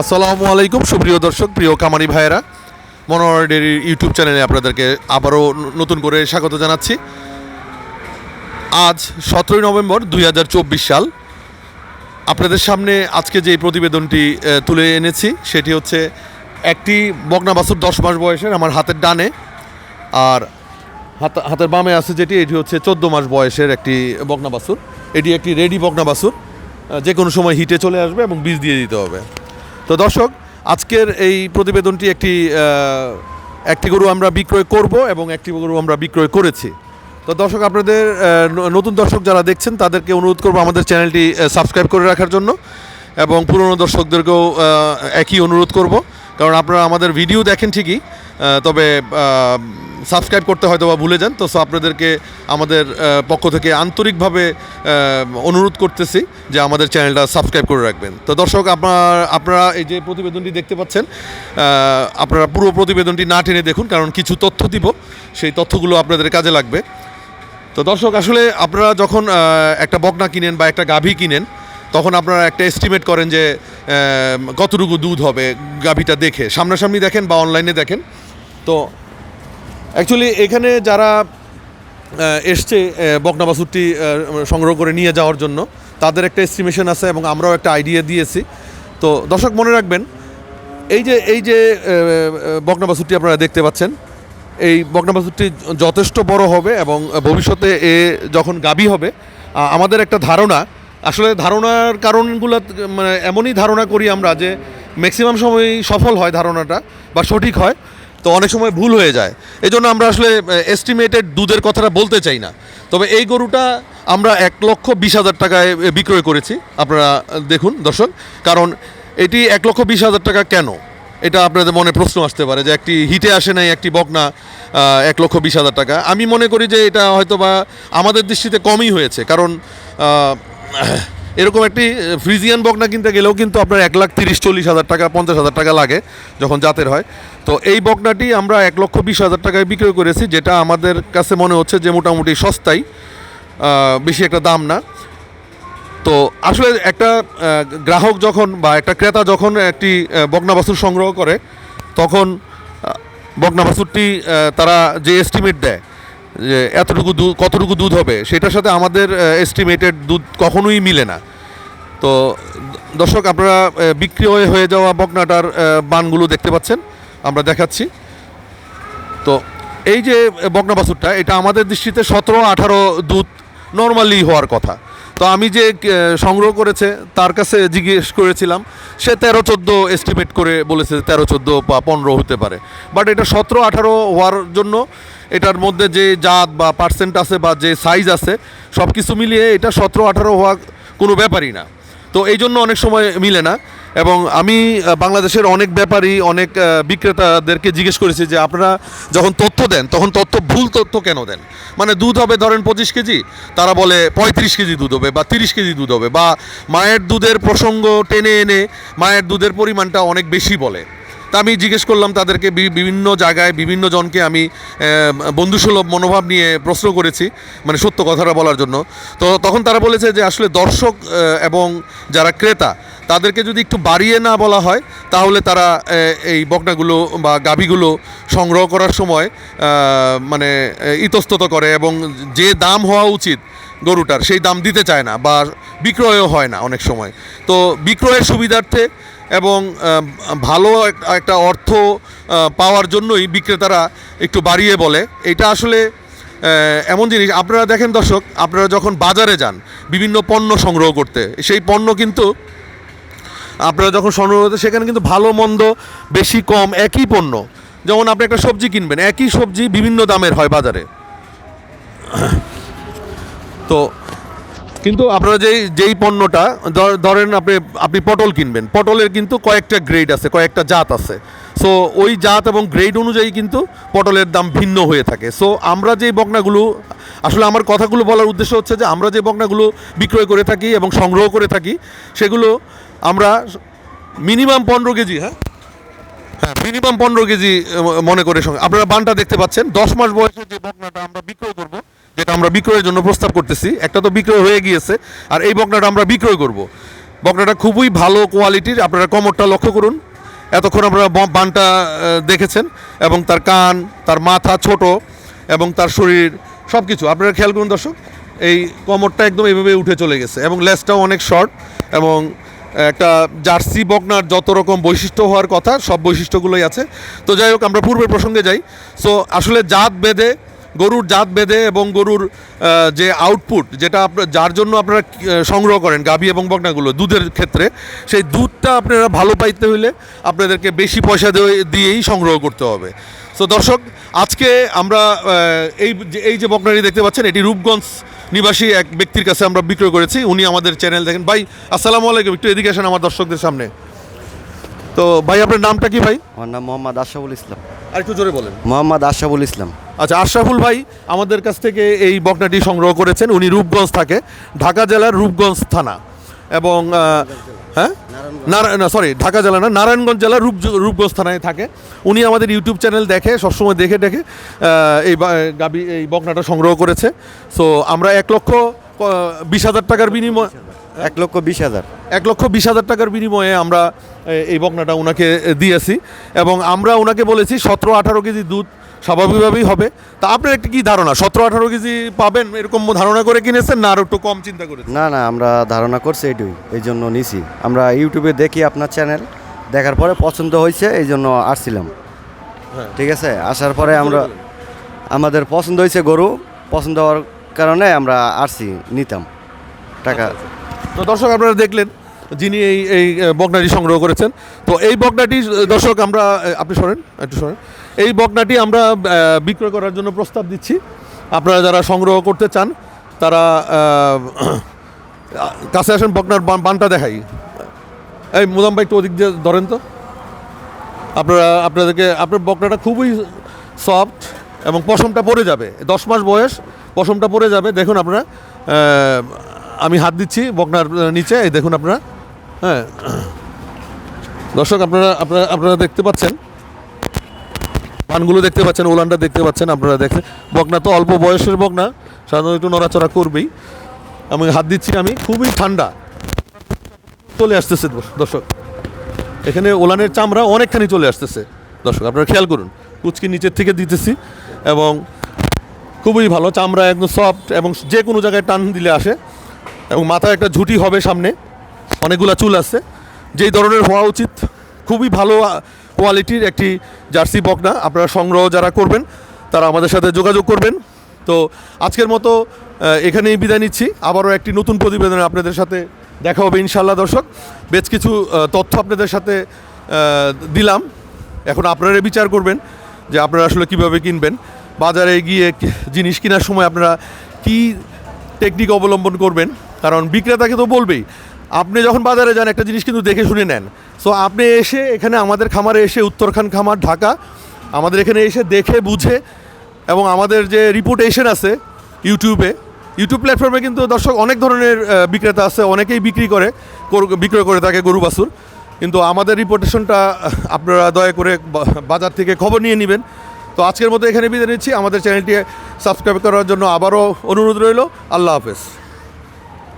আসসালামু আলাইকুম, সুপ্রিয় দর্শক, প্রিয় কামারি ভাইয়েরা। মনোহর ডেরির ইউটিউব চ্যানেলে আপনাদেরকে আবারও নতুন করে স্বাগত জানাচ্ছি। আজ সতেরোই নভেম্বর দুই হাজার চব্বিশ সাল। আপনাদের সামনে আজকে যে প্রতিবেদনটি তুলে এনেছি, সেটি হচ্ছে একটি বকনা বাছুর দশ মাস বয়সের আমার হাতের ডানে। আর হাত, হাতের বামে আছে যেটি, এটি হচ্ছে চোদ্দ মাস বয়সের একটি বকনা বাছুর এটি একটি রেডি বকনা বাছুর যে কোনো সময় হিটে চলে আসবে এবং বীজ দিয়ে দিতে হবে। তো দর্শক, আজকের এই প্রতিবেদনটি একটি একটি গরু আমরা বিক্রয় করব এবং একটি গরু আমরা বিক্রয় করেছি। তো দর্শক, আপনাদের নতুন দর্শক যারা দেখছেন, তাদেরকে অনুরোধ করব আমাদের চ্যানেলটি সাবস্ক্রাইব করে রাখার জন্য এবং পুরনো দর্শকদেরকেও একই অনুরোধ করব। কারণ আপনারা আমাদের ভিডিও দেখেন ঠিকই তবে সাবস্ক্রাইব করতে হয়তো বা ভুলে যান, তো so আপনাদেরকে আমাদের পক্ষ থেকে আন্তরিকভাবে অনুরোধ করতেছি যে আমাদের চ্যানেলটা সাবস্ক্রাইব করে রাখবেন। তো দর্শক, আপনার, আপনারা এই যে প্রতিবেদনটি দেখতে পাচ্ছেন আপনারা পুরো প্রতিবেদনটি না টেনে দেখুন, কারণ কিছু তথ্য দিব, সেই তথ্যগুলো আপনাদের কাজে লাগবে। তো দর্শক, আসলে আপনারা যখন একটা বকনা কিনেন বা একটা গাভী কিনেন, তখন আপনারা একটা এস্টিমেট করেন যে কতটুকু দুধ হবে গাভীটা দেখে। সামনাসামনি দেখেন বা অনলাইনে দেখেন। তো অ্যাকচুয়ালি এখানে যারা এসছে আহ, বকনা বাছুরটি সংগ্রহ করে নিয়ে যাওয়ার জন্য তাদের একটা এস্টিমেশন আছে এবং আমরাও একটা আইডিয়া দিয়েছি। তো দর্শক মনে রাখবেন এই যে এই যে আহ, বকনা বাছুরটি আপনারা দেখতে পাচ্ছেন এই বকনা বাছুরটি যথেষ্ট বড় হবে এবং ভবিষ্যতে এ যখন গাবি হবে আমাদের একটা ধারণা আসলে ধারণার কারণগুলো মানে এমনই ধারণা করি আমরা যে ম্যাক্সিমাম সময়ই সফল হয় ধারণাটা বা সঠিক হয়। তো অনেক সময় ভুল হয়ে যায়। এই জন্য আমরা আসলে এস্টিমেটেড দুধের কথাটা বলতে চাই না। তবে এই গরুটা আমরা এক লক্ষ বিশ হাজার টাকায় বিক্রয় করেছি। আপনারা দেখুন, দর্শক, কারণ এটি এক লক্ষ বিশ হাজার টাকা কেন? এটা আপনাদের মনে প্রশ্ন আসতে পারে যে একটি হিটে আসে নাই, একটি বকনা এক লক্ষ বিশ হাজার টাকা। আমি মনে করি যে এটা হয়তো বা আমাদের দৃষ্টিতে কমই হয়েছে। কারণ এরকম একটি ফ্রিজিয়ান বকনা কিনতে গেলেও কিন্তু আপনার এক লাখ তিরিশ, চল্লিশ হাজার টাকা, পঞ্চাশ হাজার টাকা লাগে যখন জাতের হয়। তো এই বকনাটি আমরা এক লক্ষ বিশ হাজার টাকায় বিক্রয় করেছি, যেটা আমাদের কাছে মনে হচ্ছে যে মোটামুটি সস্তাই বেশি একটা দাম না। তো আসলে একটা গ্রাহক যখন বা একটা ক্রেতা যখন একটি বকনা বাছুর সংগ্রহ করে, তখন বকনা বাছুরটি তারা যে এস্টিমেট দেয় যে এতটুকু দুধ কতটুকু দুধ হবে, সেটার সাথে আমাদের এস্টিমেটেড দুধ কখনোই মিলে না। তো, দর্শক, আপনারা বিক্রি হয়ে হয়ে যাওয়া বকনাটার বানগুলো দেখতে পাচ্ছেন, আমরা দেখাচ্ছি। তো, এই যে বকনা বাছুরটা, এটা আমাদের দৃষ্টিতে সতেরো, আঠারো দুধ নর্মালি হওয়ার কথা। তো আমি যে সংগ্রহ করেছে, তার কাছে জিজ্ঞেস করেছিলাম, সে তেরো, চোদ্দ এস্টিমেট করে বলেছে, তেরো, চোদ্দ বা পনেরো হতে পারে। বাট এটা সতেরো, আঠারো হওয়ার জন্য এটার মধ্যে যে জাত বা পার্সেন্ট আছে বা যে সাইজ আছে সব কিছু মিলিয়ে এটা সতেরো, আঠারো হওয়া কোনো ব্যাপারই না। তো এই জন্য অনেক সময় মিলে না। এবং আমি বাংলাদেশের অনেক ব্যাপারী, অনেক বিক্রেতাদেরকে জিজ্ঞেস করেছি যে, আপনারা যখন তথ্য দেন, তখন তথ্য, ভুল তথ্য কেন দেন? মানে দুধ হবে ধরেন পঁচিশ কেজি, তারা বলে পঁয়ত্রিশ কেজি দুধ হবে বা তিরিশ কেজি দুধ হবে বা মায়ের দুধের প্রসঙ্গ টেনে এনে মায়ের দুধের পরিমাণটা অনেক বেশি বলে। তা আমি জিজ্ঞেস করলাম তাদেরকে বিভিন্ন জায়গায় বিভিন্ন জনকে আমি বন্ধুসুলভ মনোভাব নিয়ে প্রশ্ন করেছি মানে সত্য কথাটা বলার জন্য। তো তখন তারা বলেছে যে আসলে দর্শক এবং যারা ক্রেতা, তাদেরকে যদি একটু বাড়িয়ে না বলা হয়, তাহলে তারা এই বকনাগুলো বা গাভীগুলো সংগ্রহ করার সময় মানে ইতস্তত করে এবং যে দাম হওয়া উচিত গরুটার, সেই দাম দিতে চায় না বা বিক্রয়ও হয় না অনেক সময়। তো বিক্রয়ের সুবিধার্থে এবং ভালো এক- একটা অর্থ পাওয়ার জন্যই বিক্রেতারা একটু বাড়িয়ে বলে। এটা আসলে এমন জিনিস, আপনারা দেখেন দর্শক, আপনারা যখন বাজারে যান, বিভিন্ন পণ্য সংগ্রহ করতে, সেই পণ্য কিন্তু, আপনারা যখন সংগ্রহ করতে, সেখানে কিন্তু ভালো মন্দ বেশি কম একই পণ্য। যেমন আপনি একটা সবজি কিনবেন, একই সবজি বিভিন্ন দামের হয় বাজারে। তো কিন্তু আপনারা যেই যেই পণ্যটা ধরেন আপনি আপনি পটল কিনবেন। পটলের কিন্তু কয়েকটা গ্রেড আছে, কয়েকটা জাত আছে। সো ওই জাত এবং গ্রেড অনুযায়ী কিন্তু পটলের দাম ভিন্ন হয়ে থাকে। সো আমরা যে বকনাগুলো, আসলে আমার কথাগুলো বলার উদ্দেশ্য হচ্ছে যে, আমরা যে বকনাগুলো বিক্রয় করে থাকি এবং সংগ্রহ করে থাকি, সেগুলো আমরা মিনিমাম পনেরো কেজি হ্যাঁ? হ্যাঁ মিনিমাম পনেরো কেজি মনে করে আপনারা বানটা দেখতে পাচ্ছেন। দশ মাস বয়সের যে বকনাটা আমরা বিক্রয় করব যেটা আমরা বিক্রয়ের জন্য প্রস্তাব করতেছি। একটা তো বিক্রয় হয়ে গিয়েছে, আর এই বকনাটা আমরা বিক্রয় করব। বকনাটা খুবই ভালো কোয়ালিটির, আপনারা কমরটা লক্ষ্য করুন। এতক্ষণ আপনারা বানটা দেখেছেন, এবং তার কান, তার মাথা ছোট, এবং তার শরীর সব কিছু আপনারা খেয়াল করুন দর্শক, এই কমরটা একদম এইভাবে উঠে চলে গেছে, এবং লেজটাও অনেক শর্ট, এবং একটা জার্সি বকনার যত রকম বৈশিষ্ট্য হওয়ার কথা, সব বৈশিষ্ট্যগুলোই আছে। তো যাই হোক, আমরা পূর্বের প্রসঙ্গে যাই। সো আসলে জাত বেঁধে গরুর জাত বেঁধে এবং গরুর যে আউটপুট যেটা আপনার যার জন্য আপনারা সংগ্রহ করেন গাভী এবং বকনাগুলো দুধের ক্ষেত্রে, সেই দুধটা আপনারা ভালো পাইতে হইলে আপনাদেরকে বেশি পয়সা দিয়ে- দিয়েই সংগ্রহ করতে হবে। সো দর্শক, আজকে আমরা এই এই যে বকনাটি দেখতে পাচ্ছেন, এটি রূপগঞ্জ নিবাসী এক ব্যক্তির কাছে আমরা বিক্রয় করেছি। উনি আমাদের চ্যানেল দেখেন। ভাই, আসসালামু আলাইকুম। একটু এদিকে আসেন আমার দর্শকদের সামনে। তো, ভাই, আপনার নামটা কি, ভাই? আমার নাম মোহাম্মদ আশরাফুল ইসলাম। আর একটু জোরে বলেন। মোহাম্মদ আশরাফুল ইসলাম। আচ্ছা আশরাফুল ভাই আমাদের কাছ থেকে এই বকনাটি সংগ্রহ করেছেন। উনি রূপগঞ্জ থাকে ঢাকা জেলার রূপগঞ্জ থানা। এবং হ্যাঁ? না সরি ঢাকা জেলা না নারায়ণগঞ্জ জেলার রূপ রূপগঞ্জ থানায় থাকে। উনি আমাদের ইউটিউব চ্যানেল দেখে সবসময় দেখে দেখে এই গাবি এই বকনাটা সংগ্রহ করেছে। সো আমরা এক লক্ষ বিশ হাজার টাকার বিনিময় এক লক্ষ বিশ হাজার। এক লক্ষ বিশ হাজার টাকার বিনিময়ে আমরা এই বকনাটা ওনাকে দিয়েছি। এবং আমরা ওনাকে বলেছি সতেরো আঠারো কেজি দুধ স্বাভাবিকভাবেই হবে। তা আপনার একটা কি ধারণা? সতেরো আঠারো কেজি পাবেন এরকম ধারণা করে কিনেছেন না আর একটু কম চিন্তা করেছেন? না না আমরা ধারণা করছি এটুই এই জন্য নিছি। আমরা ইউটিউবে দেখি আপনার চ্যানেল দেখার পরে পছন্দ হয়েছে এই জন্য আসছিলাম। হ্যাঁ। ঠিক আছে? আসার পরে আমরা আমাদের পছন্দ হয়েছে গরু পছন্দ হওয়ার কারণে আমরা আসছি নিতাম। টাকা তো দর্শক আপনারা দেখলেন, যিনি এই এই বকনাটি সংগ্রহ করেছেন। তো এই বকনাটি দর্শক আমরা আপনি শোনেন, একটু শোনেন। এই বকনাটি আমরা বিক্রয় করার জন্য প্রস্তাব দিচ্ছি। আপনারা যারা সংগ্রহ করতে চান, তারা কাছে আসেন, বকনার বানটা দেখাই। এই, মুদাম ভাই, একটু ওদিক দিয়ে ধরেন তো। আপনারা, আপনাদেরকে, আপনার বকনাটা খুবই সফট এবং পশমটা পড়ে যাবে। দশ মাস বয়স, পশমটা পড়ে যাবে। দেখুন আপনারা আমি হাত দিচ্ছি বকনার নিচে, এই দেখুন আপনারা। হ্যাঁ। দর্শক, আপনারা আপনারা আপনারা দেখতে পাচ্ছেন? পানগুলো দেখতে পাচ্ছেন, ওলানটা দেখতে পাচ্ছেন, আপনারা দেখেন বকনা তো অল্প বয়সের বকনা, সাধারণত একটু নড়াচড়া করবেই। আমি হাত দিচ্ছি, আমি খুবই ঠান্ডা। চলে আসতেছে, দর্শক। এখানে ওলানের চামড়া অনেকখানি চলে আসতেছে, দর্শক, আপনারা খেয়াল করুন। কুচকি নিচের থেকে দিতেছি, এবং খুবই ভালো, চামড়া একদম সফট এবং যে কোনো জায়গায় টান দিলে আসে। এবং মাথায় একটা ঝুঁটি হবে সামনে। অনেকগুলা চুল আছে। যেই ধরনের হওয়া উচিত। খুবই ভালো কোয়ালিটির একটি জার্সি বকনা। আপনারা সংগ্রহ যারা করবেন, তারা আমাদের সাথে যোগাযোগ করবেন। তো আজকের মতো এখানেই বিদায় নিচ্ছি। আবারও একটি নতুন প্রতিবেদনে আপনাদের সাথে দেখা হবে ইনশাল্লাহ দর্শক। বেশ কিছু তথ্য আপনাদের সাথে দিলাম। এখন আপনারা বিচার করবেন যে আপনারা আসলে কীভাবে কিনবেন। বাজারে গিয়ে জিনিস কেনার সময় আপনারা কি টেকনিক অবলম্বন করবেন, কারণ বিক্রেতাকে তো বলবেই, আপনি যখন বাজারে যান, একটা জিনিস কিন্তু দেখে শুনে নেন। সো আপনি এসে এখানে আমাদের খামারে এসে, উত্তরখান খামার, ঢাকা, আমাদের এখানে এসে দেখে, বুঝে এবং আমাদের যে রিপোর্টেশন আছে ইউটিউবে ইউটিউব প্ল্যাটফর্মে কিন্তু দর্শক অনেক ধরনের বিক্রেতা আছে, অনেকেই বিক্রি করে বিক্রয় করে থাকে গরু, বাছুর। কিন্তু আমাদের রিপোর্টেশনটা আপনারা দয়া করে বাজার থেকে খবর নিয়ে নেবেন। তো আজকের মতো এখানে বিদায় নিচ্ছি। আমাদের চ্যানেলটি সাবস্ক্রাইব করার জন্য আবারও অনুরোধ রইল। আল্লাহ হাফেজ।